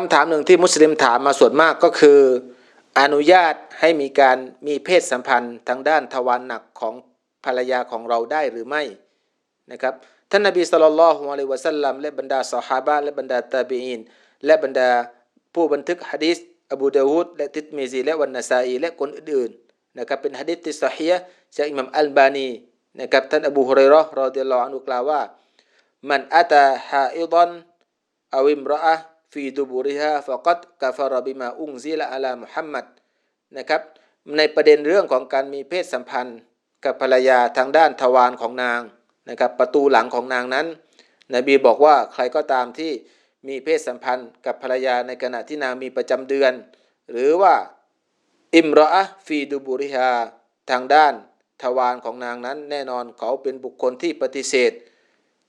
คำถามหนึ่งที่มุสลิมถามมาส่วนมากก็คือ อนุญาตให้มีการมีเพศสัมพันธ์ทางด้านทวารหนักของภรรยาของเราได้หรือไม่นะครับท่านนบีสุลต่านละฮ์อะลัยฮิวะสัลลัมและบรรดาสหาบะและบรรดาตาบีอินและบรรดาผู้บันทึกฮะดีษอบูดาวูดและติดมีซีและวันนาซาอีและคนอื่นๆนะครับเป็นฮะดีษที่สฮีฮ์จากอิหมัมอัลบานีนะครับท่านอบูฮุเรยเราะห์รอฎิลลอฮุอันฮุกล่าวว่ามันอัตาฮาอิดันอวิมรอะ ฟีดูบุริฮาฟกัดกาฟารบิมาอุงซิละอะลามุฮัมมัดนะครับในประเด็นเรื่องของการมีเพศสัมพันธ์ กับภรรยาทางด้านทวารของนางนะครับประตูหลังของนางนั้น นบีบอกว่าใครก็ตามที่มีเพศสัมพันธ์กับภรรยาในขณะที่นางมีประจำเดือน หรือว่าอิมรอะฟีดูบุริฮาทางด้านทวารของนางนั้น แน่นอนเขาเป็นบุคคลที่ปฏิเสธ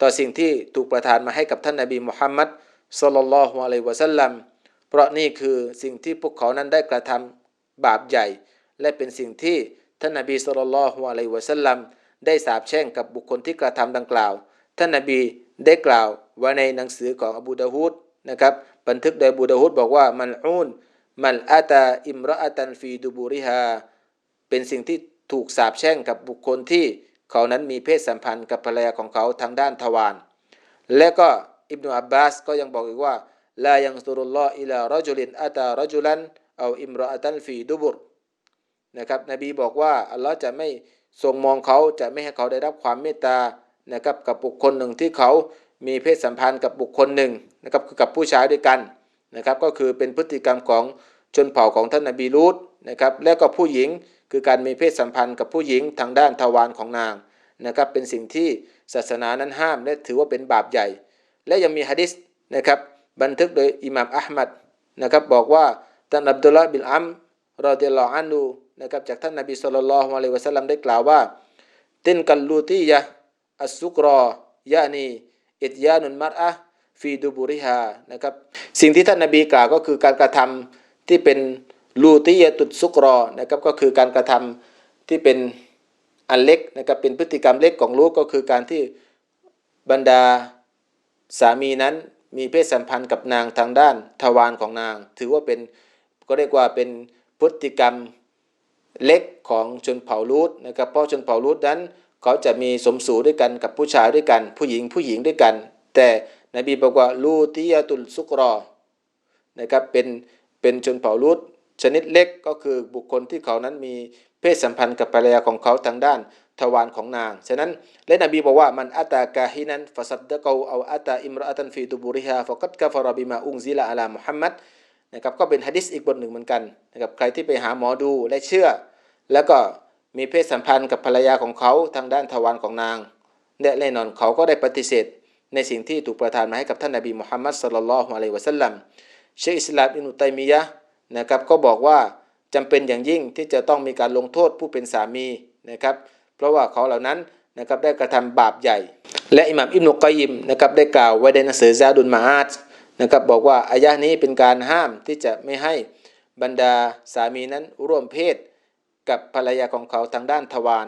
ต่อสิ่งที่ถูกประทานมาให้กับท่านนาบีมุฮัมมัด สลลัลอฮุอะลัยวะสัลลัมเพราะนี่คือสิ่งที่พวกเขานั้นได้กระทำบาปใหญ่ และเป็นสิ่งที่ท่านนบีสุลลลลอฮุอะลัยวะสัลลัมได้สาปแช่งกับบุคคลที่กระทำดังกล่าว ท่านนบีได้กล่าวไว้ในหนังสือของอบูดาฮูดนะครับบันทึกโดยอบูดาฮูดบอกว่ามันอูนมันอาตาอิมรอตันฟีดูบูริฮาเป็นสิ่งที่ถูกสาปแช่งกับบุคคลที่เขานั้นมีเพศสัมพันธ์กับภรรยาของเขาทางด้านทวารและก็ อิบนุอับบาสก็ยังบอกอีกว่าลายังสุรุลลอฮ์อิลารจุลินอาตารจุลันเอาอิมรอตันฟีดูบุรนะครับนบีบอกว่าอัลลอฮ์จะไม่ทรงมองเขาจะไม่ให้เขาได้รับความเมตตานะครับกับบุคคลหนึ่งที่เขามีเพศสัมพันธ์กับบุคคลหนึ่งนะครับคือกับผู้ชายด้วยกันนะครับก็คือเป็นพฤติกรรมของชนเผ่าของท่านนบีลูตนะครับและก็ผู้หญิงคือการมีเพศสัมพันธ์กับผู้หญิงทางด้านทวารของนางนะครับเป็นสิ่งที่ศาสนานั้นห้ามและถือว่าเป็นบาปใหญ่ และยังมีฮะดิษนะครับบันทึกโดยอิหม่ามอัลมัดนะครับบอกว่าท่านอับดุลลาห์บินอัมรอดิลลอฮุอันฮูนะครับจากท่านนบีสุลต่านละฮ์อะลัยวะสัลลัมได้กล่าวว่าตินกัลลูตียะอัสซุกรอยานีอิตยานุนมัรอะฟีดูบุริฮานะครับสิ่งที่ท่านนบีกล่าวก็คือการกระทำที่เป็นลูตียะตุดซุกรอนะครับก็คือการกระทำที่เป็นอันเล็กนะครับเป็นพฤติกรรมเล็กของลูกก็คือการที่บรรดา สามีนั้นมีเพศสัมพันธ์กับนางทางด้านทวารของนาง ถือว่าเป็นก็เรียกว่าเป็นพฤติกรรมเล็กของชนเผ่าลูดนะครับเพราะชนเผ่าลูดนั้น เขาจะมีสมสู่ด้วยกันกับผู้ชายด้วยกัน ผู้หญิงผู้หญิงด้วยกัน แต่นบีบอกว่าลูติยาตุลซุกรอนะครับเป็นเป็นชนเผ่าลูด ชนิดเล็กก็คือบุคคลที่เขานั้นมีเพศสัมพันธ์กับภรรยาของเขาทางด้านทวารของนาง ฉะนั้นและนบีบอกว่ามันอัตากาฮินันฟาซัดดะกาเอาอัตาอิมรอตันฟีดูบุริฮาฟกัดกะฟารบิมาอุงซิลาอัลามุฮัมมัดนะครับก็เป็นฮะดิษอีกบทหนึ่งเหมือนกันนะครับใครที่ไปหาหมอดูและเชื่อ แล้วก็มีเพศสัมพันธ์กับภรรยาของเขาทางด้านทวารของนางและแน่นอนเขาก็ได้ปฏิเสธ ในสิ่งที่ถูกประทานมาให้กับท่านนบีมุฮัมมัดสัลลัลลอฮุอะลัยวะสัลลัมเชคอิสลามอินุตัยมียะ นะครับก็บอกว่าจำเป็นอย่างยิ่งที่จะต้องมีการลงโทษผู้เป็นสามีนะครับ เพราะว่าเขาเหล่านั้นนะครับได้กระทำบาปใหญ่ และอิหม่ามอิบนุกอยิมนะครับได้กล่าวไว้ในหนังสือซาดุลมาอาดนะครับบอกว่าอายะนี้เป็นการห้ามที่จะไม่ให้บรรดาสามีนั้นร่วมเพศกับภรรยาของเขาทางด้านทวาร